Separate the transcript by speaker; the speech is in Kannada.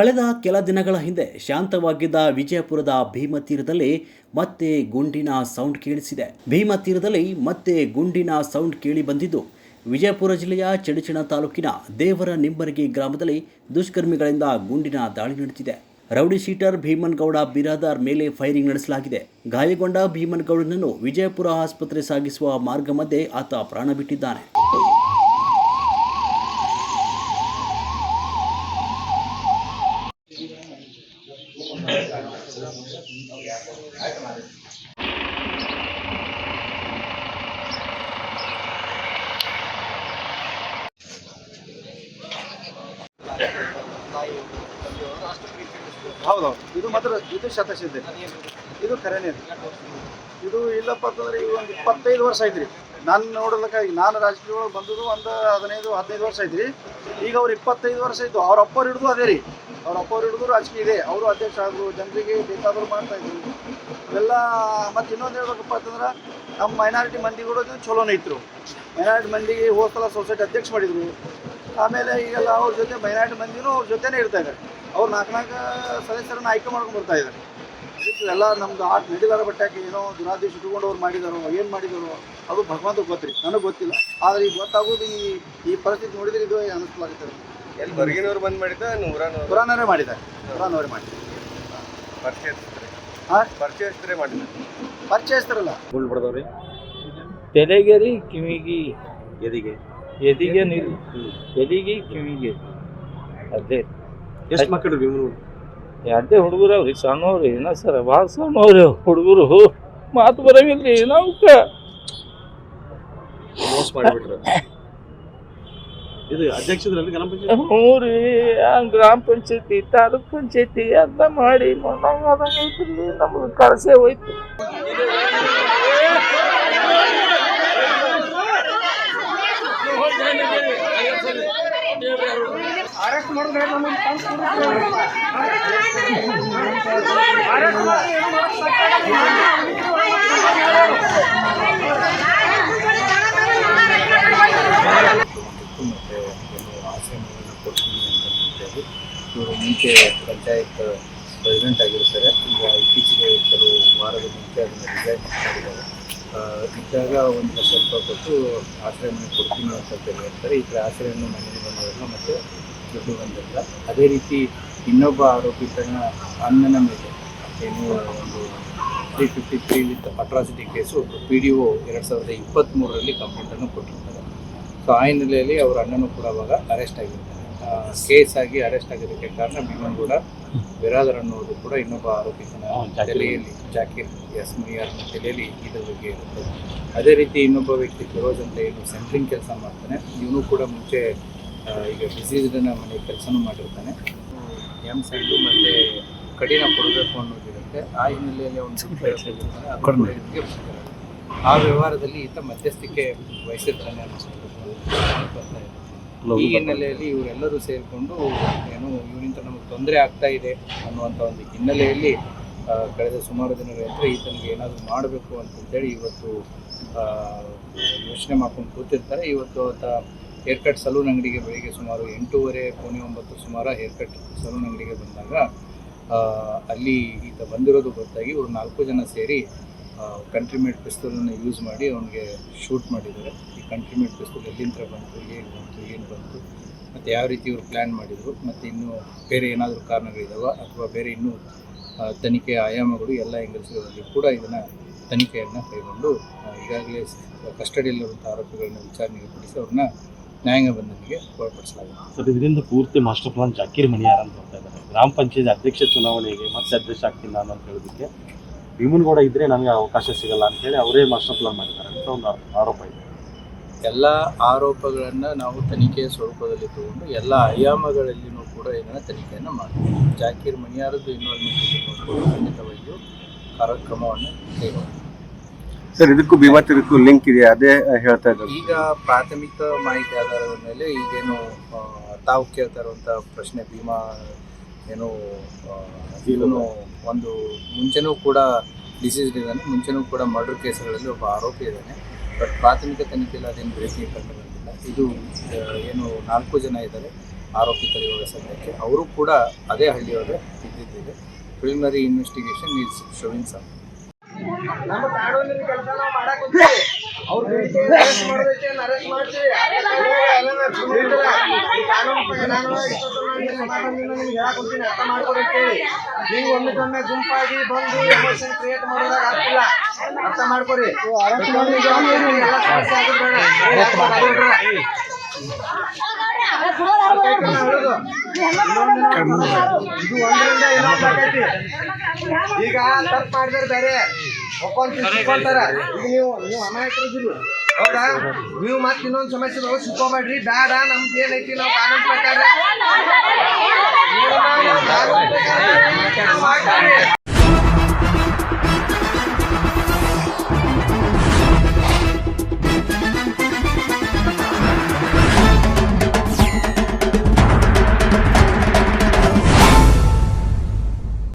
Speaker 1: ಕಳೆದ ಕೆಲ ದಿನಗಳ ಹಿಂದೆ ಶಾಂತವಾಗಿದ್ದ ವಿಜಯಪುರದ ಭೀಮತೀರದಲ್ಲಿ ಮತ್ತೆ ಗುಂಡಿನ ಸೌಂಡ್ ಕೇಳಿಸಿದೆ. ಭೀಮತೀರದಲ್ಲಿ ಮತ್ತೆ ಗುಂಡಿನ ಸೌಂಡ್ ಕೇಳಿ ಬಂದಿದ್ದು ವಿಜಯಪುರ ಜಿಲ್ಲೆಯ ಚಡಚಣ ತಾಲೂಕಿನ ದೇವರ ನಿಂಬರಗಿ ಗ್ರಾಮದಲ್ಲಿ ದುಷ್ಕರ್ಮಿಗಳಿಂದ ಗುಂಡಿನ ದಾಳಿ ನಡೆದಿದೆ. ರೌಡಿ ಶೀಟರ್ ಭೀಮನ್ಗೌಡ ಬಿರಾದಾರ್ ಮೇಲೆ ಫೈರಿಂಗ್ ನಡೆಸಲಾಗಿದೆ. ಗಾಯಗೊಂಡ ಭೀಮನ್ಗೌಡನನ್ನು ವಿಜಯಪುರ ಆಸ್ಪತ್ರೆ ಸಾಗಿಸುವ ಮಾರ್ಗ ಮಧ್ಯೆ ಆತ ಪ್ರಾಣ ಬಿಟ್ಟಿದ್ದಾನೆ.
Speaker 2: ಹೌದೌದು ಇದು ಮಾತ್ರ ಇದು ಶತಸಿದ್ದೆ ಇದು. ಖರೇನೆ ಇದು. ಇಲ್ಲಪ್ಪ ಅಂತಂದ್ರೆ ಈಗ ಒಂದು ಇಪ್ಪತ್ತೈದು ವರ್ಷ ಐತ್ರಿ ನಾನು ನೋಡೋದಕ್ಕಾಗಿ, ನಾನು ರಾಜಕೀಯ ಒಳಗೆ ಬಂದದ್ದು ಒಂದು ಹದಿನೈದು ಹದಿನೈದು ವರ್ಷ ಐತ್ರಿ ಈಗ ಅವ್ರು ಇಪ್ಪತ್ತೈದು ವರ್ಷ ಇದ್ದು ಅವ್ರ ಅಪ್ಪರು ಹಿಡಿದು ಅದೇ ರೀ. ಅವ್ರ ಅಪ್ಪವ್ರು ಹಿಡಿದು ರಾಜಕೀಯ ಇದೆ, ಅವರು ಅಧ್ಯಕ್ಷ ಆದರು ಜನರಿಗೆ ಬೇಕಾದರೂ ಮಾಡ್ತಾ ಇದ್ರು. ಇವೆಲ್ಲ ಮತ್ತೆ ಇನ್ನೊಂದು ಹೇಳ್ಬೇಕಪ್ಪ ಅಂತಂದ್ರೆ, ನಮ್ಮ ಮೈನಾರಿಟಿ ಮಂದಿಗಳು ಚಲೋನೇ ಇತ್ತು ಮೈನಾರಿಟಿ ಮಂದಿಗೆ ಹೋದ ಸಲ ಸೊಸೈಟಿ ಅಧ್ಯಕ್ಷ ಮಾಡಿದ್ರು. ಆಮೇಲೆ ಈಗೆಲ್ಲ ಅವ್ರ ಜೊತೆ ಮೈನಾರಿಟಿ ಮಂದಿನೂ ಅವ್ರ ಜೊತೆನೇ ಇರ್ತಾ ಅವ್ರು ನಾಲ್ಕು ನಾಲ್ಕು ಸದಸ್ಯರನ್ನು ಆಯ್ಕೆ ಮಾಡ್ಕೊಂಡು ಬರ್ತಾ ಇದ್ದಾರೆ ಎಲ್ಲ ನಮ್ದು ಆಟ ನಡೀಲಾರ ಬಟ್ಟಾಕಿ ಏನೋ ದುರಾದೇಶ ಇಟ್ಕೊಂಡು ಅವ್ರು ಮಾಡಿದಾರೋ, ಏನು ಮಾಡಿದಾರೋ, ಅದು ಭಗವಂತ ಗೊತ್ತ್ರಿ. ನನಗೆ ಗೊತ್ತಿಲ್ಲ. ಆದರೆ ಈಗ ಗೊತ್ತಾಗೋದು ಈ ಈ ಪರಿಸ್ಥಿತಿ ನೋಡಿದ್ರೆ ಇದು ಅನಿಸ್ಲಾಗುತ್ತೆ
Speaker 3: ಎಲ್ಲಿ ಹೊರಗಿನವ್ರು ಬಂದ್ ಮಾಡಿದ್ದ ನೂರಾನವ್ರು
Speaker 2: ಪುರಾಣವೇ ಮಾಡಿದ್ದಾರೆ. ಪುರಾಣವರೇ ಮಾಡಿದ್ದಾರೆ.
Speaker 3: ಹಾ
Speaker 2: ಹಾಂ
Speaker 3: ಪರಿಚಯಿಸ್ತಾರೆ ಮಾಡಿದ
Speaker 2: ಪರಿಚಯಿಸ್ತಾರಲ್ಲ
Speaker 4: ತಲೆಗೆ ರೀ ಕಿವಿಗೆ.
Speaker 5: ಎದಿಗೆ.
Speaker 4: ಎದಿಗೆ ನೀರು. ಎದಿಗೆ ಕಿವಿಗೆ. ಅದೇ.
Speaker 5: ಎಷ್ಟು ಮಕ್ಕಳು ಭೀಮನು
Speaker 4: ಎರಡೇ ಹುಡುಗರು ಅವ್ರಿ ಸಣ್ಣವ್ರಿ ಏನ ಸರ್ ಭಾಳ ಸಣ್ಣವ್ರಿ ಹುಡುಗರು. ಮಾತು ಬರಂಗಿಲ್ರೀ ನಾವು
Speaker 5: ಮೋಸ ಮಾಡಿಬಿಟ್ರು. ಇದು ಗ್ರಾಮ ಪಂಚಾಯತ್?
Speaker 4: ಹ್ಞೂ ರೀ ಆ ಗ್ರಾಮ ಪಂಚಾಯತಿ ತಾಲೂಕ್ ಪಂಚಾಯತಿ ಅಂತ ಮಾಡಿ ನಮ್ಗೆ ಕಳಸೇ ಹೋಯ್ತು.
Speaker 6: ಅರೆಸ್ಟ್ ಕೆಲವು ಆಶ್ರಮಗಳನ್ನು ಕೊಡ್ತೀನಿ ಅಂತ ಹೇಳಿ ಇವರು ಮುಂಚೆ ಪಂಚಾಯತ್ ಪ್ರೆಸಿಡೆಂಟ್ ಆಗಿರ್ತಾರೆ. ಈಗ ಇತ್ತೀಚೆಗೆ ಕೆಲವು ವಾರದ ಮುಂಚೆ ಅದನ್ನು ರಿಸೈನ್ ಮಾಡಿದ್ದಾರೆ. ಇದ್ದಾಗ ಒಂದು ಲಕ್ಷ ರೂಪಾಯಿ ಕೊಟ್ಟು ಆಶ್ರಯ ಮನೆ ಕೊಡ್ತೀನಿ ಅಂತ ಕೇಳಿರ್ತಾರೆ. ಈ ಥರ ಆಶ್ರಯವನ್ನು ಮನೆಗೆ ಬಂದವರಲ್ಲ ಮತ್ತು ದುಡ್ಡು ಬಂದಿರಲ್ಲ ಅದೇ ರೀತಿ ಇನ್ನೊಬ್ಬ ಆರೋಪಿ ತನ್ನ ಅಣ್ಣನ ಮೇಲೆ ಏನು ಒಂದು three fifty three with atrocity case P D O ಎರಡು ಸಾವಿರದ ಇಪ್ಪತ್ತ್ಮೂರರಲ್ಲಿ ಕಂಪ್ಲೇಂಟನ್ನು ಕೊಟ್ಟಿರ್ತಾರೆ. ಸೊ ಆ ಹಿನ್ನೆಲೆಯಲ್ಲಿ ಅವರ ಅಣ್ಣನೂ ಕೂಡ ಅವಾಗ ಅರೆಸ್ಟ್ ಆಗಿರ್ತಾರೆ. ಕೇಸ್ ಆಗಿ ಅರೆಸ್ಟ್ ಆಗಿದ್ದಕ್ಕೆ ಕಾರಣ ಮೀಮನ್ಗೌಡ ಬಿರಾದರ್ ಅನ್ನೋದು ಕೂಡ ಇನ್ನೊಬ್ಬ ಆರೋಪಿತನ ತಲೆಯಲ್ಲಿ ಜಾಕೀರ್ ಯಸ್ಮಿಯಾರ್ನ ತಲೆಯಲ್ಲಿ ಇದ್ರ ಬಗ್ಗೆ ಇರುತ್ತೆ. ಅದೇ ರೀತಿ ಇನ್ನೊಬ್ಬ ವ್ಯಕ್ತಿ ಫಿರೋಜ್ ಅಂತ ಏನು ಸೆಂಟ್ರಿಂಗ್ ಕೆಲಸ ಮಾಡ್ತಾನೆ. ಇವನು ಕೂಡ ಮುಂಚೆ ಈಗ ಡಿಸೀಸ್ಡನ ಮನೆ ಕೆಲಸನೂ ಮಾಡಿರ್ತಾನೆ. ಎಂ ಸೈಡು ಮತ್ತೆ ಕಠಿಣ ಕೊಡಬೇಕು ಅನ್ನೋದಿರುತ್ತೆ. ಆ ಹಿನ್ನೆಲೆಯಲ್ಲಿ ಬರ್ತಾರೆ. ಆ ವ್ಯವಹಾರದಲ್ಲಿ ಈತ ಮಧ್ಯಸ್ಥಿಕೆ ವಹಿಸಿರ್ತಾನೆ ಅನ್ನೋ ಸಂದರ್ಭದಲ್ಲಿ ಬರ್ತಾ ಇದೆ. ಈ ಹಿನ್ನೆಲೆಯಲ್ಲಿ ಇವರೆಲ್ಲರೂ ಸೇರಿಕೊಂಡು ಏನು ಇವರಿಂದ ನಮಗೆ ತೊಂದರೆ ಆಗ್ತಾ ಇದೆ ಅನ್ನುವಂಥ ಒಂದು ಹಿನ್ನೆಲೆಯಲ್ಲಿ ಕಳೆದ ಸುಮಾರು ದಿನಗಳಿಂದ ಈತನಿಗೆ ಏನಾದರೂ ಮಾಡಬೇಕು ಅಂತಂತೇಳಿ ಇವತ್ತು ಆ, ಯೋಚನೆ ಮಾಡ್ಕೊಂಡು ಕೂತಿರ್ತಾರೆ. ಇವತ್ತು ಆತ ಹೇರ್ ಕಟ್ ಸಲೂನ್ ಅಂಗಡಿಗೆ ಬೆಳಿಗ್ಗೆ ಸುಮಾರು ಎಂಟೂವರೆ ಪೌನೆ ಒಂಬತ್ತು ಸುಮಾರು ಹೇರ್ ಕಟ್ ಸಲೂನ್ ಅಂಗಡಿಗೆ ಬಂದಾಗ ಅಲ್ಲಿ ಈತ ಬಂದಿರೋದು ಗೊತ್ತಾಗಿ ಇವರು ನಾಲ್ಕು ಜನ ಸೇರಿ ಕಂಟ್ರಿಮೇಟ್ ಪಿಸ್ತೂಲನ್ನು ಯೂಸ್ ಮಾಡಿ ಅವನಿಗೆ ಶೂಟ್ ಮಾಡಿದ್ದಾರೆ. ಈ ಕಂಟ್ರಿಮೇಟ್ ಪಿಸ್ತೂಲ್ ಎಲ್ಲಿಂದ ಬಂತು ಹೇಗೆ ಬಂತು, ಏನು ಬಂತು, ಮತ್ತು ಯಾವ ರೀತಿ ಇವರು ಪ್ಲ್ಯಾನ್ ಮಾಡಿದರು, ಮತ್ತು ಇನ್ನೂ ಬೇರೆ ಏನಾದರೂ ಕಾರಣಗಳಿದಾವ ಅಥವಾ ಬೇರೆ ಇನ್ನೂ ತನಿಖೆಯ ಆಯಾಮಗಳು ಎಲ್ಲ ಎಂಗಲ್ಸ್ಗಳಲ್ಲಿ ಕೂಡ ಇದನ್ನು ತನಿಖೆಯನ್ನು ಕೈಗೊಂಡು ಈಗಾಗಲೇ ಕಸ್ಟಡಿಯಲ್ಲಿರುವಂಥ ಆರೋಪಿಗಳನ್ನ ವಿಚಾರಣೆಗೆ ಪಡಿಸಿ ಅವ್ರನ್ನ ನ್ಯಾಯಾಂಗ ಬಂಧನಿಗೆ ಒಳಪಡಿಸಲಾಗಿದೆ.
Speaker 5: ಸರ್, ಇದರಿಂದ ಪೂರ್ತಿ ಮಾಸ್ಟರ್ ಪ್ಲಾನ್ ಜಾಕೀರ್ ಮಣಿಯಾರ ಅಂತ ಹೇಳ್ತಾ ಇದ್ದಾರೆ. ಗ್ರಾಮ ಪಂಚಾಯತ್ ಅಧ್ಯಕ್ಷ ಚುನಾವಣೆಗೆ ಮತ್ತೆ ಅಧ್ಯಕ್ಷ ಆಗ್ತಿಲ್ಲ ಅನ್ನೋದು ಅಂತ ಹೇಳೋದಕ್ಕೆ ಭೀಮನ್ಗೌಡ ಇದ್ರೆ ನನಗೆ ಅವಕಾಶ ಸಿಗಲ್ಲ ಅಂತೇಳಿ ಅವರೇ ಮಾಸ್ಟರ್ ಪ್ಲಾನ್ ಮಾಡಿದ್ದಾರೆ ಅಂತ ಒಂದು ಆರೋಪ ಇದೆ.
Speaker 6: ಎಲ್ಲ ಆರೋಪಗಳನ್ನು ನಾವು ತನಿಖೆಯ ಸ್ವರೂಪದಲ್ಲಿ ತಗೊಂಡು ಎಲ್ಲ ಆಯಾಮಗಳಲ್ಲಿನೂ ಕೂಡ ಇದನ್ನು ತನಿಖೆಯನ್ನು ಮಾಡ್ತೀವಿ. ಜಾಕೀರ್ ಮನಿಯಾರದ್ದು ಇನ್ವಾಲ್ವ್ಮೆಂಟ್ ಖಂಡಿತವಾಗಿಯೂ ಕಾರ್ಯಕ್ರಮವನ್ನು ಕೈಗೊಳ್ತೀವಿ
Speaker 3: ಸರ್ ಇದಕ್ಕೂ ಭೀಮಾತಿರಕ್ಕೂ ಲಿಂಕ್ ಇದೆ ಅದೇ ಹೇಳ್ತಾ ಇದ್ದಾರೆ
Speaker 6: ಈಗ ಪ್ರಾಥಮಿಕ ಮಾಹಿತಿ ಆಧಾರದ ಮೇಲೆ ಈಗೇನು ತಾವು ಕೇಳ್ತಾ ಇರುವಂಥ ಪ್ರಶ್ನೆ ಭೀಮಾ ಏನು ಒಂದು ಮುಂಚೆನೂ ಕೂಡ ಡಿಸೀಸ್ಡ್ ಇದ್ದಾನೆ, ಮುಂಚೆನೂ ಕೂಡ ಮರ್ಡರ್ ಕೇಸ್ಗಳಲ್ಲಿ ಒಬ್ಬ ಆರೋಪಿ ಇದ್ದಾನೆ. ಬಟ್ ಪ್ರಾಥಮಿಕ ತನಿಖೆಯಲ್ಲಿ ಅದೇನು ಬ್ರೇಕಿಂಗ್ ಕಂಡು ಬಂದಿಲ್ಲ. ಇದು ಏನು ನಾಲ್ಕು ಜನ ಇದ್ದಾರೆ
Speaker 7: ಆರೋಪಿ ಇವಾಗ ಸದ್ಯಕ್ಕೆ. ಅವರು ಕೂಡ ಅದೇ ಹಳ್ಳಿಯವರೇ, ಇದ್ದಿದ್ದಿದೆ. Preliminary investigation is showing some
Speaker 8: ಹೋಗ್ತೀನಿ ಅರ್ಥ ಮಾಡ್ಕೊಡಿ ಅಂತೇಳಿ ನೀವು ಒಮ್ಮಿಗೊಮ್ಮೆ ಗುಂಪಾಗಿ ಬಂದು ಎಮೋಷನ್ ಕ್ರಿಯೇಟ್ ಮಾಡೋದಾಗ ಆಗ್ತಿಲ್ಲ ಅರ್ಥ ಮಾಡ್ಕೊರಿ ಎಲ್ಲ ಸಮಸ್ಯೆ ಆಗೋದು ಇದು ಇನ್ನೊಂದು. ಈಗ ತಪ್ಪು ಮಾಡಿದ್ರೆ ಬೇರೆ ಒಪ್ಕೊಂಡ್ ಸಿಕ್ಕೊಂತಾರ ಈಗ ನೀವು ನೀವು ಅಮಾಯಕರಿದ್ದೀರಿ ಹೌದಾ ನೀವು ಮತ್ತೆ ಇನ್ನೊಂದು ಸಮಸ್ಯೆ ಒಳಗೆ ಸಿಕ್ಕೋಬೇಡ್ರಿ ಬೇಡ ನಮ್ದು ಏನೈತಿ ನಾವು ಕಾನೂನು ಪ್ರಕಾರ